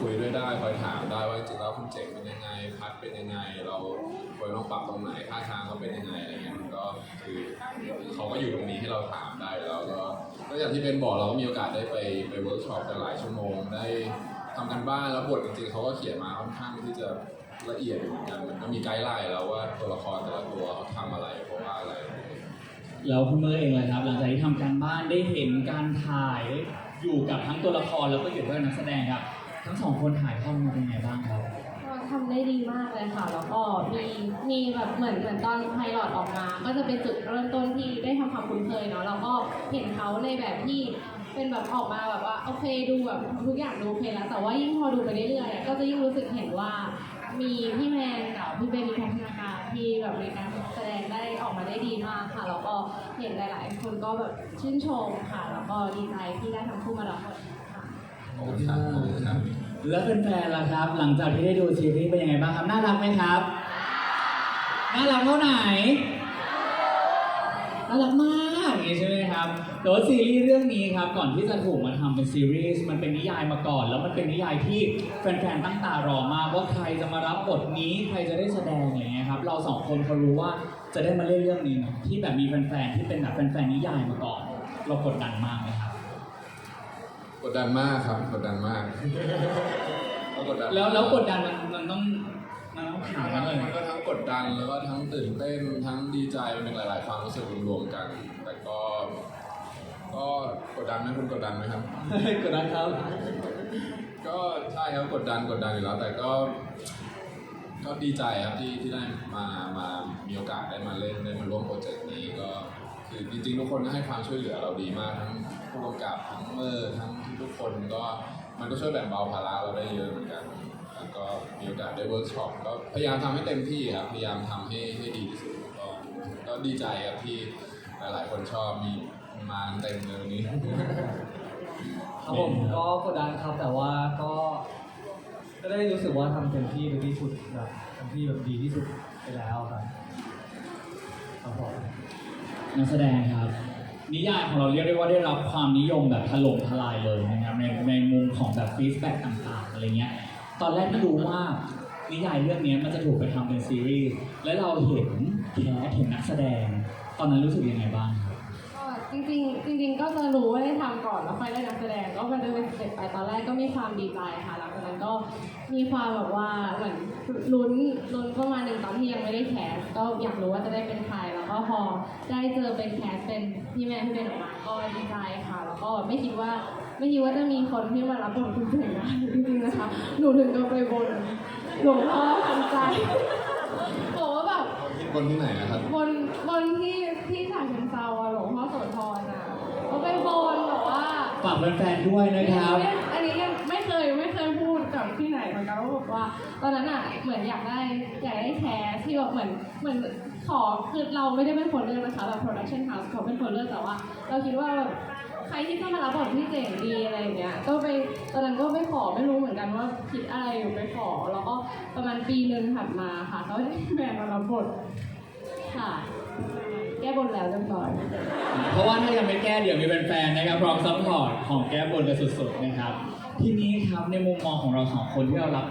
คุยด้วยได้คอยถามได้ว่าจริงๆแล้วคุณเจ๋งเป็นยังไงพัดเป็นยังไง เราควรต้องปรับตรงไหนท่าทางเขาเป็นยังไงอะไรเงี้ยมันก็คือเขาก็อยู่ตรงนี้ให้เราถามได้แล้วก็ก็อย่างที่เป็นบอกเราก็มีโอกาสได้ไปไปเวิร์กช็อปกันหลายชั่วโมงได้ทำกันบ้านแล้วบทจริงๆเขาก็เขียนมาค่อนข้างที่จะละเอียดอยู่เหมือนกันมันก็มีไกด์ไลน์แล้วว่าตัวละครแต่ละตัวเขาทำอะไรเพราะว่าอะไร แล้วคุณเมย์เองเลยครับ หลังจากที่ทำการบ้านได้เห็นการถ่ายได้อยู่กับทั้งตัวละครแล้วก็อยู่ด้วยนักแสดงครับ ทั้งสองคนถ่ายทอดมาเป็นไงบ้างครับก็ทำได้ดีมากเลยค่ะ แล้วก็มีมีแบบเหมือนเหมือนตอนไพลอตออกมา ก็จะเป็นจุดเริ่มต้นที่ได้ทำความคุ้นเคยเนาะแล้วก็เห็นเขาในแบบที่เป็นแบบออกมาแบบว่าโอเคดูแบบทุกอย่างดูโอเคแล้ว แต่ว่ายิ่งพอดูไปเรื่อยๆอะก็จะยิ่งรู้สึกเห็นว่า มีพี่แมนกับพี่เบนมีพัฒนาการที่แบบในการแสดงได้ออกมาได้ดีมากค่ะ แล้วก็เห็นหลาย ๆ คนก็แบบชื่นชมค่ะ แล้วก็ดีใจที่ได้ทั้งคู่มารับบทค่ะ ขอบคุณครับขอบคุณครับแล้วแฟนๆล่ะครับ หลังจากที่ได้ดูซีรีส์เป็นยังไงบ้างครับ น่ารักไหมครับ น่ารักเท่าไหน น่ารักมากอย่างนี้ใช่ไหมครับแต่ว่าซีรีส์เรื่องนี้ครับ ก่อนที่จะถูกมาทำเป็นซีรีส์ มันเป็นนิยายมาก่อน แล้วมันเป็นนิยายที่แฟนๆตั้งตารอมากว่าใครจะมารับบทนี้ ใครจะได้แสดงอะไรเงี้ยครับ เราสองคนพอรู้ว่าจะได้มาเล่นเรื่องนี้เนอะที่แบบมีแฟนๆที่เป็นแบบแฟนๆนิยายมาก่อน เรากดดันมากไหมครับ กดดันมากครับกดดันมากก็กดดันแล้วแล้วกดดันมันมันต้องมันต้องถามมักันนเลยมันก็ทั้งกดดันแล้วก็ทั้งตื่นเต้นทั้งดีใจมันเป็นหลาย ๆ ความรู้สึกรวมๆกัน แต่ก็ ก็กดดันไหมคุณกดดันไหมครับ กดดันครับ ก็ใช่ครับกดดันกดดันอยู่แล้ว แต่ก็ ก็ดีใจครับที่ที่ได้มามามีโอกาสได้มาเล่นได้มาร่วมโปรเจกต์นี้ก็ คือจริงๆ ทุกคนก็ให้ความช่วยเหลือเราดีมากทั้งผู้กำกับทั้งเมอร์ทั้งทุกคนก็มันก็ช่วยแบ่งเบาภาระเราได้เยอะเหมือนกันแล้วก็มีโอกาสได้เวิร์กช็อปก็พยายามทำให้เต็มที่ครับพยายามทำให้ให้ดีที่สุดก็ก็ดีใจครับที่หลายๆคนชอบมีมาเต็มเลยวันนี้ครับผมก็กดดันครับแต่ว่าก็ก็ได้รู้สึกว่าทำเต็มที่ไปที่สุดแบบเต็มที่แบบดีที่สุดไปแล้วครับ นักแสดงครับ นิยายของเราเรียกได้ว่าได้รับความนิยมแบบถล่มทลายเลยนะครับในในมุมของแบบฟีดแบ็กต่างๆอะไรเงี้ย ตอนแรกที่รู้ว่านิยายเรื่องนี้มันจะถูกไปทำเป็นซีรีส์และเราเห็นแคสเห็นนักแสดง ตอนนั้นรู้สึกยังไงบ้างครับก็จริงๆ จริง ๆ ก็จะรู้ว่าได้ทำก่อนแล้วค่อยได้นักแสดงก็มันจะเป็นสเต็ปไปตอนแรกก็มีความดีใจค่ะหลังจากนั้นก็มีความแบบว่าเหมือนลุ้นลุ้นประมาณหนึ่งตอนที่ยังไม่ได้แคสก็อยากรู้ว่าจะได้เป็นใคร ก็พอได้เจอเป็นแคสเป็นพี่แม่ที่เป็นออกมาก็ดีใจค่ะ แล้วก็ไม่คิดว่าไม่คิดว่าจะมีคนที่มารับบทคุณเจ๋งได้จริงๆนะคะ หนูถึงกับไปบนหลวงพ่อทันใจบอกว่าแบบคนที่ไหนนะครับบนบนที่ที่ฉะเชิงเซาอะหลวงพ่อโสธรอะเขาไปบนแบบว่าฝากแฟนๆด้วยนะครับ อันนี้ยังไม่เคยไม่เคยพูดกับ ที่ไหนเหมือกว่าตอนนั้นอะเหมือนอยากได้อยากได้แคสที่แบบเหมือนเหมือนขอคือเราไม่ได้เป็นคนเลือกนะคะแบบ production house เขาเป็นคนเลือกแต่ว่า เราคิดว่าแบบใครที่จะมารับบทที่เจ๋งดีอะไรอย่างเงี้ยก็ไปตอนนั้นก็ไปขอไม่รู้เหมือนกันว่าคิดอะไรอยู่ไปขอ แล้วก็ประมาณปีนึงถัดมาค่ะก็ได้แมนมารับบทค่ะแก้บนแล้วเรียบร้อยเพราะว่าถ้ายังไม่แก้เดี๋ยวมีแฟนๆนะครับพร้อมซัพพอร์ตของแก้บนกันสุดๆนะครับ ทีนี้ครับในมุมมองของเราสองคนที่เรารับ